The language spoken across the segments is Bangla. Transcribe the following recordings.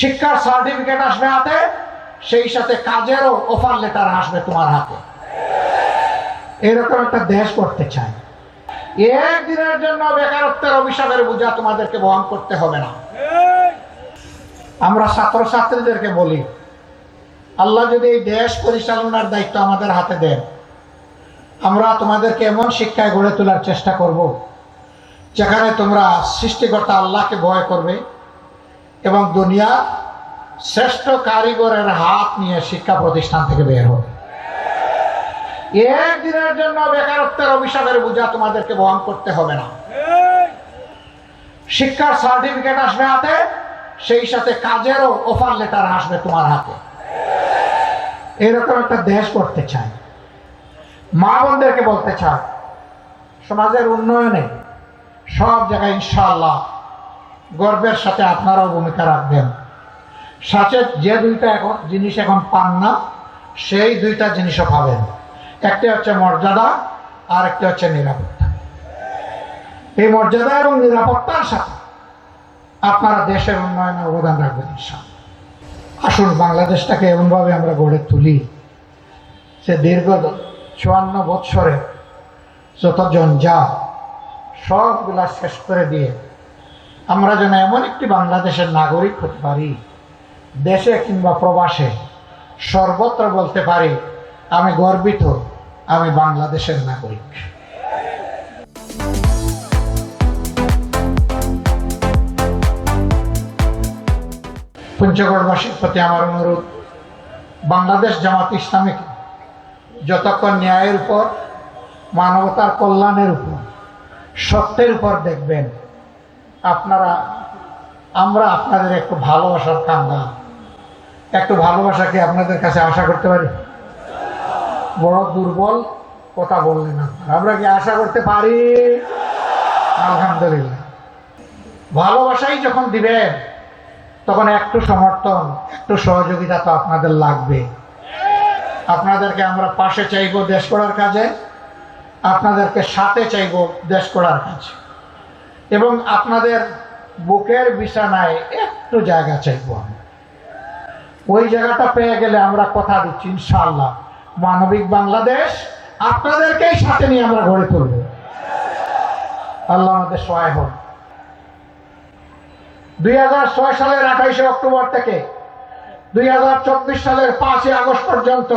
শিক্ষার সার্টিফিকেট আসবে হাতে, সেই সাথে কাজেরও অফার লেটার আসবে তোমার হাতে। এরকম একটা দেশ করতে চাই। একদিনের জন্য বেকারত্বের অভিশাপের বোঝা তোমাদেরকে বহন করতে হবে না। আমরা ছাত্রছাত্রীদেরকে বলি, আল্লাহ যদি এই দেশ পরিচালনার দায়িত্ব আমাদের হাতে দেন, আমরা তোমাদেরকে এমন শিক্ষায় গড়ে তোলার চেষ্টা করব, যেখানে তোমরা সৃষ্টিকর্তা আল্লাহকে ভয় করবে এবং দুনিয়া শ্রেষ্ঠ কারিগরের হাত নিয়ে শিক্ষা প্রতিষ্ঠান থেকে বের হবে একদিনের জন্য বেকারত্বের অভিশাপের বোঝা তোমাদেরকে বহন করতে হবে না। শিক্ষার সার্টিফিকেট আসবে হাতে, সেই সাথে কাজেরও অফার লেটার আসবে তোমার হাতে। এরকম একটা দেশ করতে চাই। মা বোনদেরকে বলতে চাই, সমাজের উন্নয়নে সব জায়গায় ইনশাআল্লাহ গর্বের সাথে আপনারাও ভূমিকা রাখবেন। সাথে যে দুইটা এখন জিনিস এখন পান না, সেই দুইটা জিনিসও পাবেন একটি হচ্ছে মর্যাদা, আর একটি হচ্ছে নিরাপত্তা। এই মর্যাদা এবং নিরাপত্তার সাথে আপনারা দেশের উন্নয়নে অবদান রাখবেন আসুন, বাংলাদেশটাকে এমনভাবে আমরা গড়ে তুলি যে দীর্ঘ চুয়ান্ন বৎসরে যতজন যা সবগুলা শেষ করে দিয়ে আমরা যেন এমন একটি বাংলাদেশের নাগরিক হতে পারি, দেশে কিংবা প্রবাসে, সর্বত্র বলতে পারি, আমি গর্বিত, আমি বাংলাদেশের নাগরিক। পঞ্চগড়বাসীর প্রতি আমার অনুরোধ, বাংলাদেশ জামাত ইসলামিক যতক্ষণ ন্যায়ের উপর, মানবতার কল্যাণের উপর, সত্যের উপর দেখবেন আপনারা, আমরা আপনাদের একটু ভালোবাসার কাঙ্গা। একটু ভালোবাসাকে আপনাদের কাছে আশা করতে পারি? বড় দুর্বল কথা বললেন আপনারা। আমরা কি আশা করতে পারি? আলহামদুলিল্লাহ। ভালোবাসাই যখন দিবেন, তখন একটু সমর্থন, একটু সহযোগিতা তো আপনাদের লাগবে। আপনাদেরকে আমরা পাশে চাইব দেশ করার কাজে, আপনাদেরকে সাথে চাইব দেশ করার কাজে। এবং আপনাদের বুকের বিছানায় একটু জায়গা চাইব আমি। ওই জায়গাটা পেয়ে গেলে আমরা কথা দিচ্ছি, ইনশাআল্লাহ। মানবিক বাংলাদেশ আপনাদেরকেই সাথে নিয়ে আমরা গড়ে তুলব। আল্লাহ আমাদের সহায় হোক। দুই হাজার সালের আঠাইশে অক্টোবর থেকে দুই হাজার চব্বিশ সালের পাঁচই আগস্ট পর্যন্ত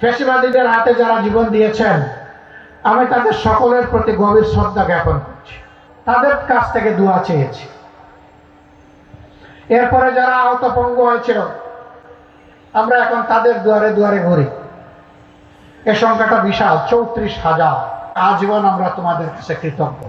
ফেসিবাদীদের হাতে যারা জীবন দিয়েছেন, আমি তাদের সকলের প্রতি গভীর শ্রদ্ধা জ্ঞাপন করছি। তাদের কাছ থেকে দোয়া চেয়েছি। এরপরে যারা আহত পঙ্গু হয়েছিল, আমরা এখন তাদের দুয়ারে দুয়ারে ঘুরি। এ সংখ্যাটা বিশাল, চৌত্রিশ হাজার। আজীবন আমরা তোমাদের কাছে কৃতজ্ঞ।